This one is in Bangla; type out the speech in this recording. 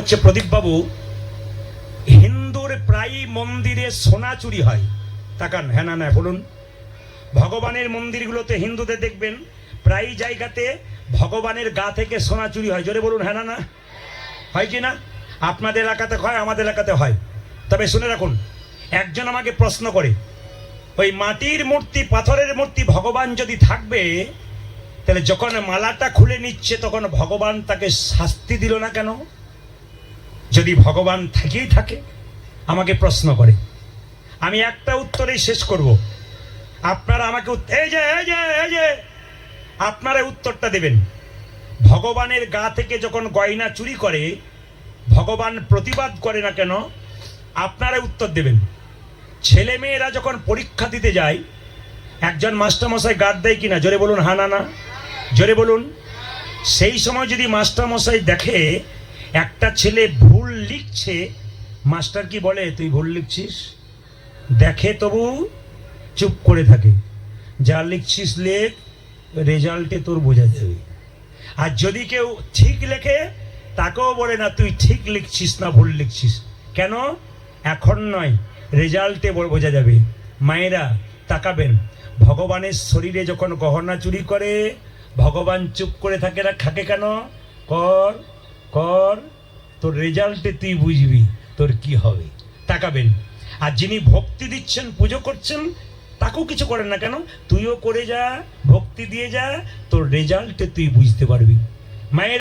হচ্ছে প্রদীপবাবু, হিন্দুর প্রায় মন্দিরে সোনা চুরি হয়। তাকান হ্যাঁ না না, বলুন। ভগবানের মন্দিরগুলোতে হিন্দুদের দেখবেন প্রায় জায়গাতে ভগবানের গা থেকে সোনা চুরি হয়। জোরে বলুন হ্যাঁ না না। হয় কি না? আপনাদের এলাকাতে হয়, আমাদের এলাকাতে হয়। তবে শুনে রাখুন, একজন আমাকে প্রশ্ন করে, ওই মাটির মূর্তি, পাথরের মূর্তি ভগবান যদি থাকবে, তাহলে যখন মালাটা খুলে নিচ্ছে, তখন ভগবান তাকে শাস্তি দিল না কেন? যদি ভগবান থেকেই থাকে, আমাকে প্রশ্ন করে। আমি একটা উত্তরেই শেষ করব। আপনারা আমাকে এই যে এই যে এই যে, আপনারা উত্তরটা দেবেন। ভগবানের গা থেকে যখন গয়না চুরি করে, ভগবান প্রতিবাদ করে না কেন, আপনারা উত্তর দেবেন। ছেলে মেয়েরা যখন পরীক্ষা দিতে যায়, একজন মাস্টারমশাই গার্ড দেয় কিনা? জোরে বলুন, হা না না। জোরে বলুন। সেই সময় যদি মাস্টারমশাই দেখে, একটা ছেলে ভুল লিখছে, মাস্টার কি বলে, তুই ভুল লিখছিস? দেখে তবু চুপ করে থাকে। যা লিখছিস লেখ, রেজাল্টে তোর বোঝা যাবে। আর যদি কেউ ঠিক লেখে, তাকেও বলে না, তুই ঠিক লিখছিস না, ভুল লিখছিস। কেন? এখন নয়, রেজাল্টে বোঝা যাবে। মায়েরা, তাকাবেন। ভগবানের শরীরে যখন গহনা চুরি করে, ভগবান চুপ করে থাকে না থাকে কেন? কর কর। তোর রেজাল্টে তুই বুঝবি তোর কি হবে। তাকাবেন। আর যিনি ভক্তি দিচ্ছেন, পুজো করছেন, তাকেও কিছু করেন না কেন? তুইও করে যা, ভক্তি দিয়ে যা, তোর রেজাল্টে তুই বুঝতে পারবি। মায়ের